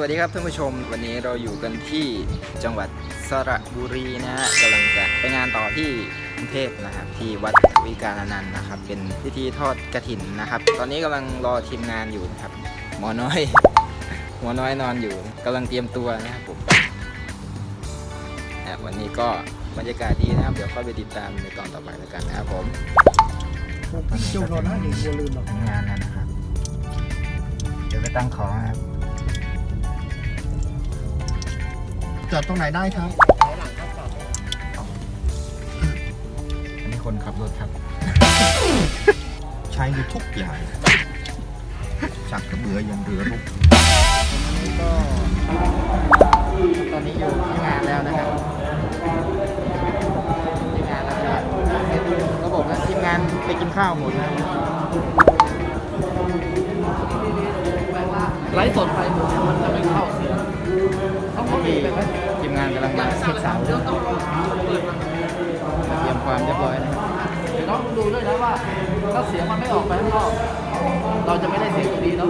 วัสดีครับท่านผู้ชมวันนี้เราอยู่กันที่จังหวัดสระบุรีนะฮะกำลังจะไปงานต่อที่กรุงเทพนะครับที่วัดวิการนันท์นะครับ เป็นพิธีทอดกระถินนะครับ ตอนนี้กำลังรอทีมงานอยู่นะครับ หมอน้อย หมอน้อยนอนอยู่กำลังเตรียมตัวนะครับผมนะวันนี้ก็บรรยากาศดีนะครับ เดี๋ยวเข้าไปติดตามในตอนต่อไปแล้วกันนะครับผมผมจุกโดนนะเด็กบัวลืมหรอกทำงานแล้วนะครับเดี๋ยวไปตั้งของนะครับ จอดตรงไหนได้ครับอันนี้คนขับรถครับ ใช้อยู่ทุกอย่างจากกระเบือยันเรือรบอันนี้ก็ตอนนี้อยู่ที่งานแล้วนะครับที่งานแล้วนะครับเห็นระบบนะทีมงานไปกินข้าวหมดนะครับไลฟ์สดไปหมดเนี่ยมันจะไม่เข้าเสียงีเลยมทีมงานกำลังมาเช็คเสาเรียวต้องรอเปิดมาเตรียมความเรียบร้อยนะเดี๋ยวต้องดูด้วยนะว่าถ้าเสียงมันไม่ออกไปข้างนอกเราจะไม่ได้เสียงที่ดีแล้ว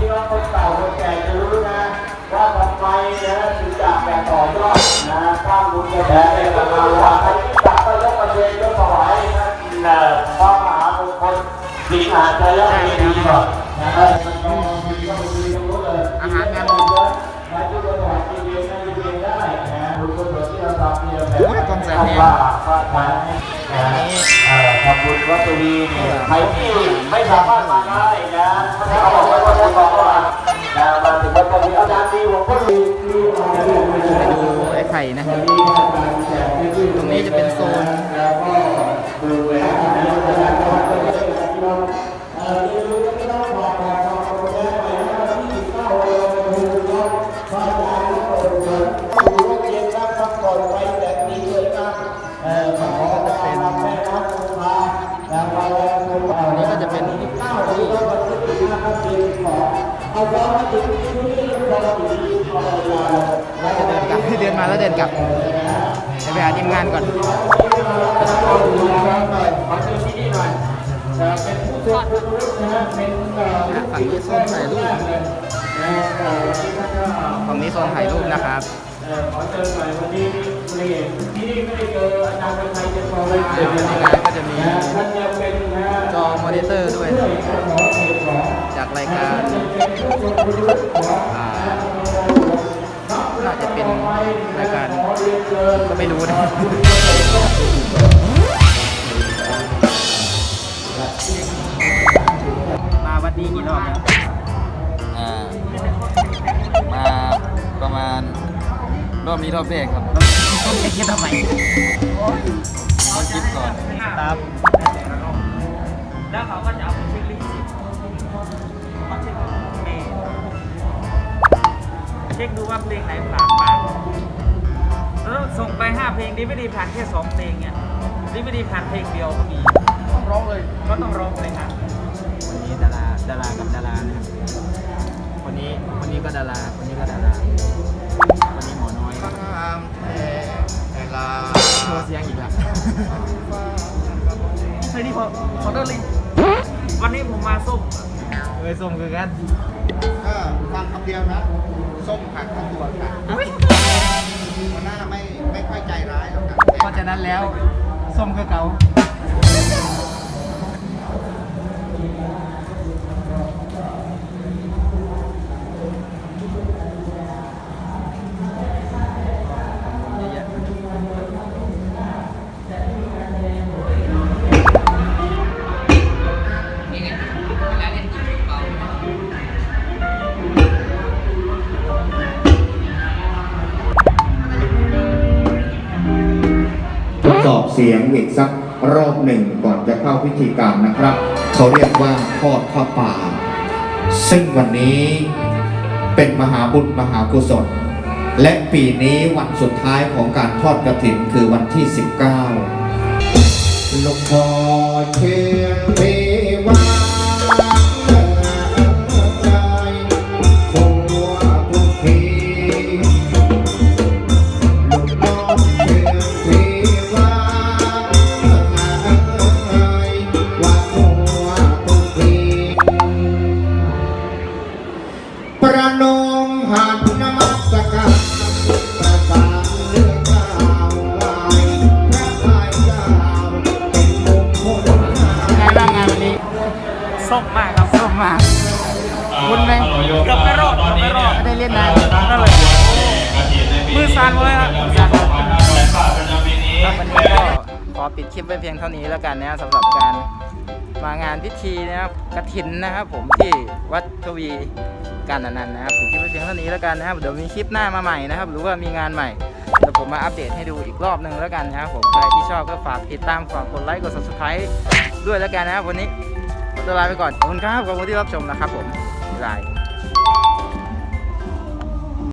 ที่ว่าคนเก่าคนแก่จะรู้นะว่าทำไมนะถึงอยากแบ่งต่อยอดนะสร้างบุญแผ่ในกำลังว่าใครที่จับก็ยกประเด็นยกถวายนะ ลสิงหาใจยอดดีก่อนนะครับมันก็มีก็มีตรงนู้นเลยอาหารงานเยอะนะที่จังหวัดที่เรียนนะที่เรียนได้นะบุญกุศลที่เราทำเนี่ยแผ่โอ้ยกองแสงเนี่ยว่าว่าทางเอ่อทำบุญวัดตุรีเนี่ยใครที่ไม่สามารถมาได้นะเขาบอกไว้ว่าจะบอกว่านะมาถึงวัดตุรีอาจารย์ดีหลวงพ่อดีไปดูไอ้ไข่นะตรงนี้จะเป็นโซน เราจะเปิดเยดูว่าเรียนรับพักผ่อนไปแบบนี้เลยนะเอ่อขอจะเป็นแม่ครับคุณพาแล้วเราคุณอันนี้ก็จะเป็นเก้าปีแล้ววันที่ห้าครับปีสองเอาย้อนมาถึงที่นี่เราอยู่ที่ภรรยาเราจะเดินกลับเดินมาแล้วเดินกลับเดี๋ยวไปหาทีมงานก่อน ขอเชิญที่นี่หน่อนผู้ทรงคุณวุฒินะฝั่งนี้โซนถ่ายรูปฝั่งนี้โซนถ่ายรูปนะครับขอเชิญหน่อยวันนี้นี่ที่นี่ไม่ได้เจออาจารย์เป็นไทยเป็นพอเลยเดี๋ยวในงานก็จะมีจอมอนิเตอร์ด้วย จากรายการน่าจะเป็นรายการก็ไม่รู้นะ มีกี่รอบแล้วอ่ามาประมาณรอบนี้รอบแรกครับไม่คิดทำไมต้องคิดก่อนตามแล้วเขาก็จะเอาไปเช็คลิขสิทธิ์มาเช็คเองเช็คดูว่าเพลงไหนผ่านบ้างแล้วส่งไป 5 เพลงดีไม่ดีผ่านแค่ 2 เพลงเนี่ยดีไม่ดีผ่านเพลงเดียวก็มี ดาราดารากับดารานะครับคนนี้คนนี้ก็ดารา คนนี้ก็ดาราคนนี้หมอน้อยความแท้เวลาโชว์เสียงอีกแล้วเฮ้ยนี่พอขอโทษเลยวันนี้ผมมาส้มเอ้ยส่งคือกันก็ฟังคำเดียวนะ ส้มผักข้าวตัวค่ะหัวหน้าไม่ไม่ค่อยใจร้ายหรอกครับเพราะฉะนั้นแล้วส้มคือเก่า เสียงอีกสักรอบหนึ่งก่อนจะเข้าพิธีการนะครับ เขาเรียกว่าทอดผ้าป่า ซึ่งวันนี้เป็นมหาบุญมหากุศล และปีนี้วันสุดท้ายของการทอดกระถินคือวันที่ 19 ลูกพอเชียงเพ เกือบไม่รอดเกือบไม่รอดไม่ได้เล่นนานนั่นเลยมือสั่นหมดเลยครับครับวันนี้ก็ขอปิดคลิปไว้เพียงเท่านี้แล้วกันนะครับสำหรับการมางานพิธีนะครับกระถินนะครับ ผมที่วัดทวีการอนันต์นะครับปิดคลิปไว้เพียงเท่านี้แล้วกันนะครับเดี๋ยวมีคลิปหน้ามาใหม่นะครับ หรือว่ามีงานใหม่เดี๋ยวผมมาอัปเดตให้ดูอีกรอบหนึ่งแล้วกันนะครับผมใครที่ชอบก็ฝากติดตามฝากกดไลค์กด subscribe ด้วยแล้วกันนะครับวันนี้ขอตัวลาไปก่อนขอบคุณครับขอบคุณที่รับชมนะครับผมบ๊ายบาย